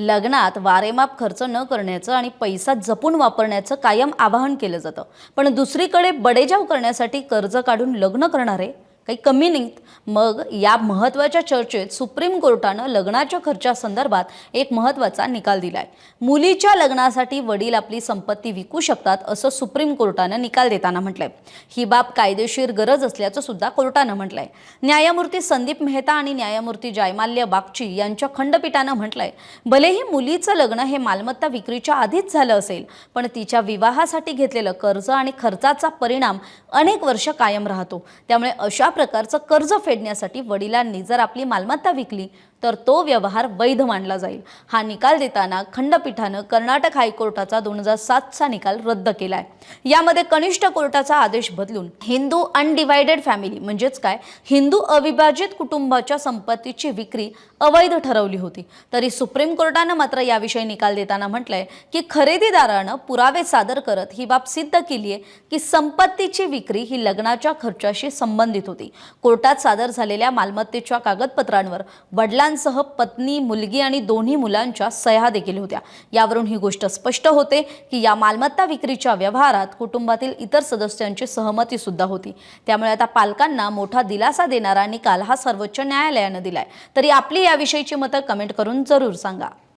लग्नात वारेमाप खर्च न करण्याचं आणि पैसा जपून वापरण्याचं कायम आवाहन केलं जातं. पण दुसरीकडे बडेजाव करण्यासाठी कर्ज काढून लग्न करणारे काही कमी नाहीत. मग या महत्त्वाच्या चर्चेत सुप्रीम कोर्टानं लग्नाच्या खर्चासंदर्भात एक महत्त्वाचा निकाल दिलाय. मुलीच्या लग्नासाठी वडील आपली संपत्ती विकू शकतात असं सुप्रीम कोर्टानं निकाल देताना म्हटलंय. ही बाब कायदेशीर गरज असल्याचं सुद्धा कोर्टानं म्हटलंय. न्यायमूर्ती संदीप मेहता आणि न्यायमूर्ती जयमाल्य बागची यांच्या खंडपीठानं म्हटलंय भलेही मुलीचं लग्न हे मालमत्ता विक्रीच्या आधीच झालं असेल पण तिच्या विवाहासाठी घेतलेलं कर्ज आणि खर्चाचा परिणाम अनेक वर्ष कायम राहतो. त्यामुळे अशा प्रकारचं कर्ज फेडण्यासाठी वडिलांनी जर आपली मालमत्ता विकली तर तो व्यवहार वैध मानला जाईल. हा निकाल देताना खंडपीठानं कर्नाटक हायकोर्टाचा दोन हजार सातचा निकाल रद्द केलाय. यामध्ये कनिष्ठ कोर्टाचा आदेश बदलून हिंदू अनडिवायडेड फॅमिली म्हणजेच काय? हिंदू अविभाजित कुटुंबाच्या संपत्तीची विक्री अवैध ठरवली होती. तरी सुप्रीम कोर्टानं मात्र याविषयी निकाल देताना म्हटलंय की खरेदीदारानं पुरावे सादर करत ही बाब सिद्ध केली आहे की संपत्तीची विक्री ही लग्नाच्या खर्चाशी संबंधित होती. कोर्टात सादर झालेल्या मालमत्तेच्या कागदपत्रांवर वडिलांसह पत्नी मुलगी आणि दोन्ही मुलांच्या सह्या देखील होत्या. यावरून ही गोष्ट स्पष्ट होते की या मालमत्ता विक्रीच्या व्यवहारात कुटुंबातील इतर सदस्यांची सहमती सुद्धा होती. त्यामुळे आता पालकांना मोठा दिलासा देणारा निकाल हा सर्वोच्च न्यायालयानं दिलाय. तरी आपली याविषयीची मतं कमेंट करून जरूर सांगा.